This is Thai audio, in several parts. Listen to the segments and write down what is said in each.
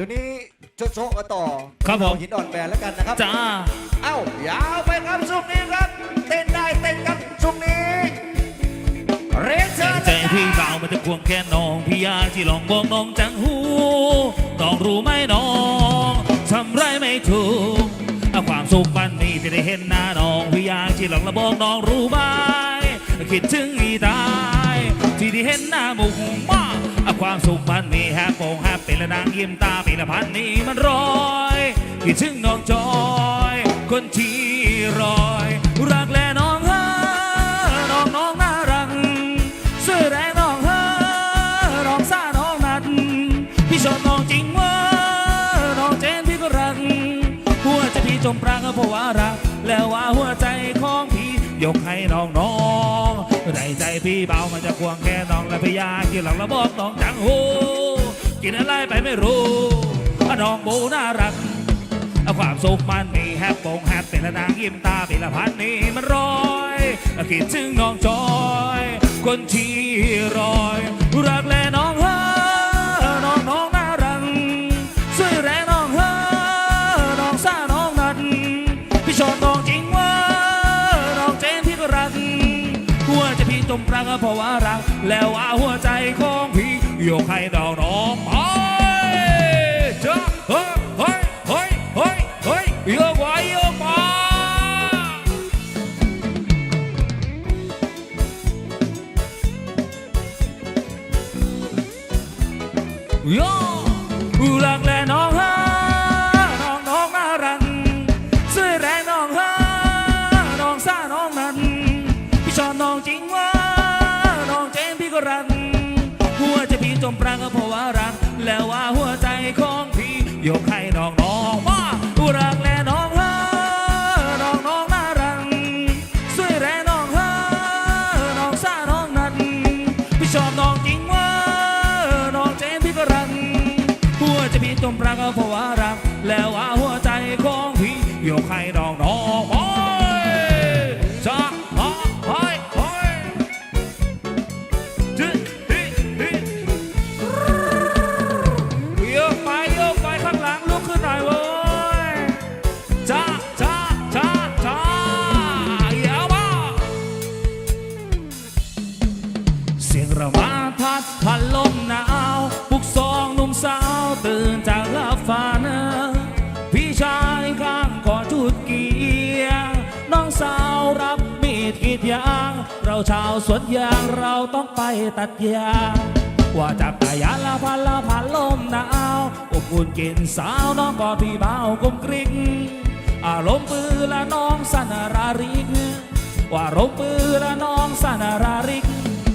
ตัวนี้โชว์โชว์กันต่อครับผมหินอ่อนแบนแล้วกันนะครับ จ้า เอ้ายาวไปครับช่วงนี้ครับ เต้นได้เต้นครับช่วงนี้เรียนเชิญใจพี่เบามันจะควงแค่น้องพี่อยากที่ลองบอกน้องจังหูน้องรู้ไหมน้องทำไรไม่ถูกเอาความสุขมันมีที่ได้เห็นหน้าน้องพี่อยากที่ลองระบอกน้องรู้ไหมคิดถึงอีตาย ที่ได้เห็นหน้ามุกมาเอา ความสุขมันมีแฮปโปงแฮปเป็นละนางยิ้มตาเป็นละพันนี้มันร้อยคิดถึงน้องจอย คนที่รอย รักและน้องเฮอน้องน้องน่ารักเสื่อแรงน้องเฮอน้องซ่าน้องนัดพี่ชอบน้องจริงว่าน้องเจนพี่ก็รักหัวใจพี่จมปรางก็เพราะว่ารัก แล้วว่าหัวใจของพี่ ยกให้น้องน้องในใจพี่เบามันจะควงแค่น้องและพี่ยากินหลังแล้วบอกน้องจังหูกินอะไรไปไม่รู้น้องโบน่ารักความสุขมันมีแฮปปงแฮปเป็นละนางยิ้มตาเป็นละพันนี่มันร้อยคิดถึงน้องจอย คนที่รอยรักแล เพราะว่ารักแล้วว่าหัวใจของพี่ยกให้ดอกน้อง จมปรางก็เพราะว่ารัก แล้วว่าหัวใจของพี่ยกให้น้องน้องมารักและน้องเฮะน้องน้องน่ารักสวยแรงน้องเฮะน้องซ่าน้องนั้นพี่ชอบน้องจริงว่าน้องเจนพี่ก็รักหัวใจพี่จมปรางก็เพราะว่ารัก แล้วว่าหัวใจของพี่ยกให้น้อง รีดยาง เราชาวสวนยางเราต้องไปตัดยางว่าจักรยาละพันละพันลมหนาวอบอุ่นกินสาวน้องกอดพี่เบากลมกริ้งอารมณ์ปือละน้องสนาราริกว่ารบมือละน้องสนาราริก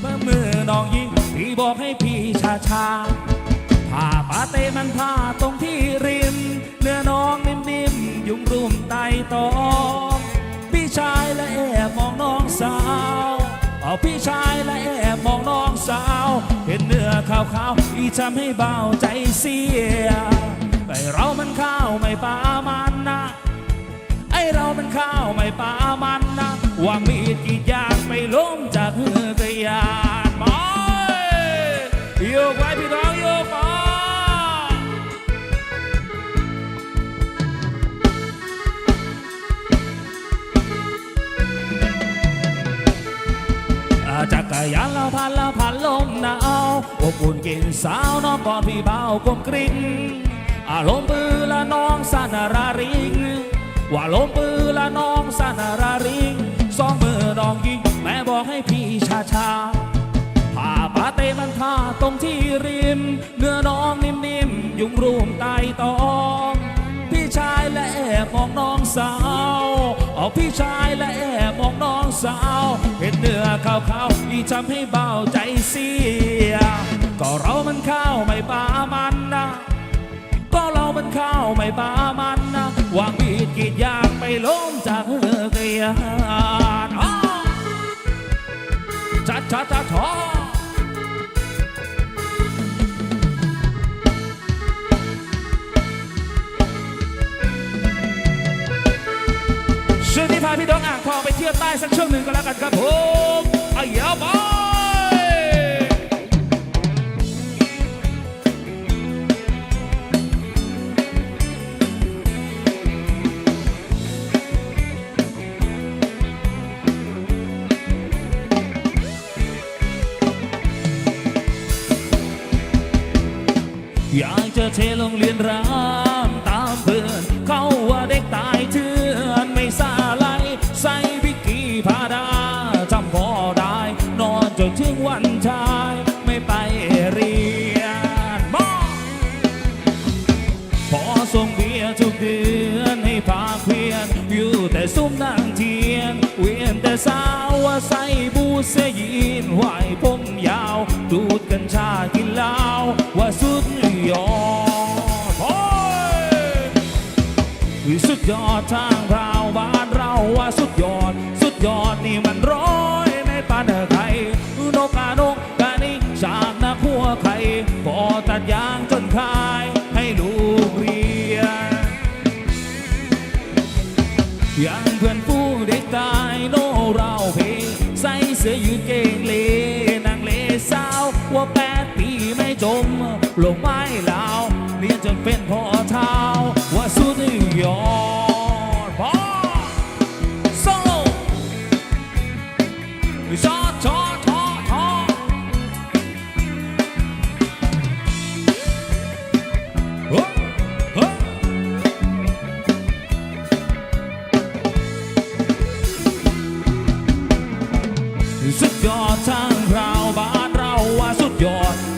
เมื่อมือน้องยิงพี่บอกให้พี่ชาชาผ้าปาเตมันผ้าตรงที่ริม เนื้อน้องนิ่มๆ ยุ่งรุมไตตอง พี่ชายและแอบมองน้องสาว เอาพี่ชายและแอบมองน้องสาว เห็นเนื้อขาวๆอีทำให้เบาใจเสียไอเรามันข้าวไม่ปามันนะไอเรามันข้าวไม่ปามันนะว่ามีดกี่อยางไม่ล้มจากเฮือกยา จักรยานละพันละพันลมหนาวอบอุ่นกินสาวน้องกอดพี่เบากลมกริ้งอารมณ์ปือละน้องสนาราริง ว่าลมปือละน้องสนาราริงสองมือน้องยิงแม่บอกให้พี่ชาชาผ้าปาเตมันท่าตรงที่ริม เนื้อน้องนิ่มๆ ยุ่งรุมใต้ตองพี่ชายและแอบมองน้องสาว เอาพี่ชายและแอบมองน้องสาวาวๆอีทำให้เบาใจเสีย ก็เรามันข้าวไม่ปลามันนะก็เรามันข้าวไม่ปลามันนะวางมีดกีดยางไปล้มจากเกระยนอ้าจัดจัดจัดทอช่วงนี้พาพี่น้องอ่างทองไปเที่ยวใต้สักช่วงหนึ่งก็แล้วกันครับผมอายาบ จอเชโรงเรียนรามตามเพื่อนเขาว่าเด็กตายเถื่อนไม่ซาไหลใส่วิกกี้พาดาจำพอได้ นอนจนถึงวันชายไม่ไปเรียนมอพอส่งเบียร์ทุกเดือนให้พาเพียน อยู่แต่ซุ้มนางเทียน เวียนแต่สาวว่าใส่บูเสยยีนไหวผมยาว ดูดกัญชากินเหล้า ดยอดทางพราวบ้านเราว่าสุดยอด สุดยอดนี่มันร้อยไม่ปานใครนกกานกกานิชากนักหัวไข่พอตัดยางจนคายให้ลูกเรียนย่างเพื่อนผู้เด็กตายโนเราเพใส่เสื้อยืดเกงเลนางเลสาวว่าแปดปีไม่จมลงไม้ลาวเรียนจนเป็นพ่อเท้า สุดยอดทางเราบ้านเราว่าสุดยอด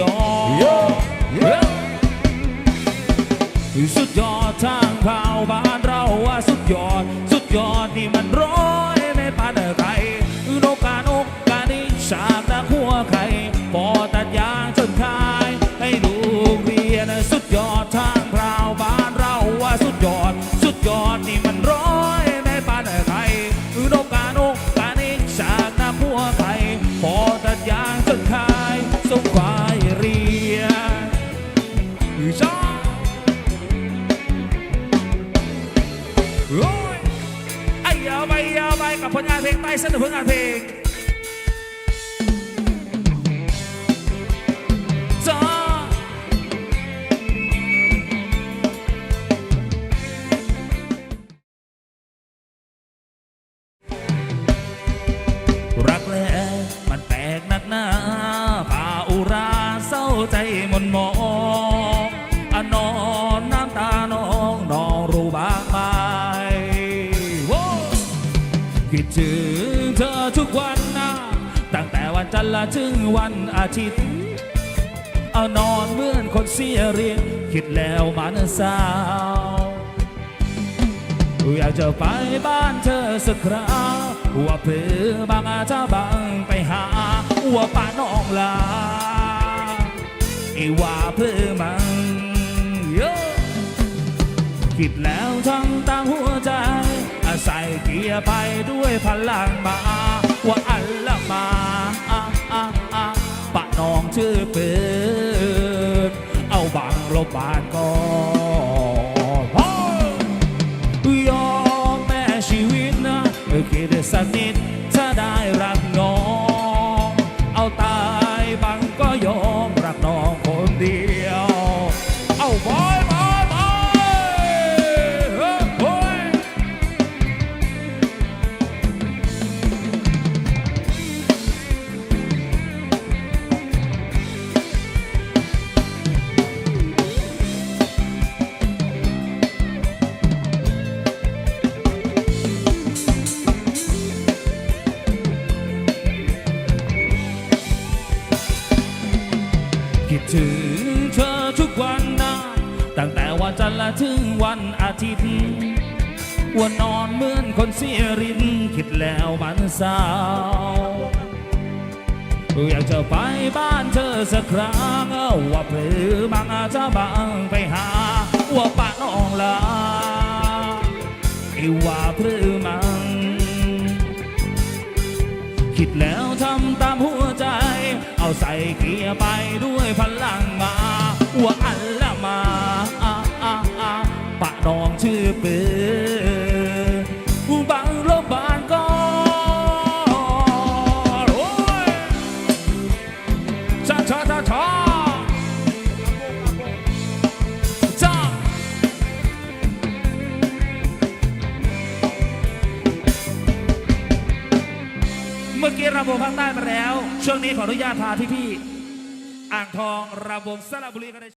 ยอดสุดยอดทางข่าวบ้านเราว่าสุดยอด สุดยอดนี่มันานเพลงใต้เส้นผลงานเพลง เธอทุกวันนะตั้งแต่วันจันทร์ละถึงวันอาทิตย์ เอานอนเหมือนคนเสียเรียนคิดแล้วมันเศร้าอยากจะไปบ้านเธอสักคราวว่าเพื่อบางอาจจะบางไปหาว่าป้าน้องลาไอ้ว่าเพื่อมันโยคิดแล้วทั้งตั้งหัวใจ ใส่เกียร์ไปด้วยพลังมา ว่าอัลละมาปะน้องชื่อเปิดเอาบังลบบานก่อน ถึงวันอาทิตย์ว่านอนเหมือนคนเสียรินคิดแล้วมันเศร้าอยากจะไปบ้านเธอสักครั้งว่าเพื่อบางอาจจะบางไปหาว่าป้าน้องลาไอ้ว่าเพื่อมันคิดแล้วทำตามหัวใจ เอาใส่เกียร์ไปด้วยพลัง ช่วงนี้ขออนุญาตพาพี่ๆอ่างทองระวงสระบุรีกันเลย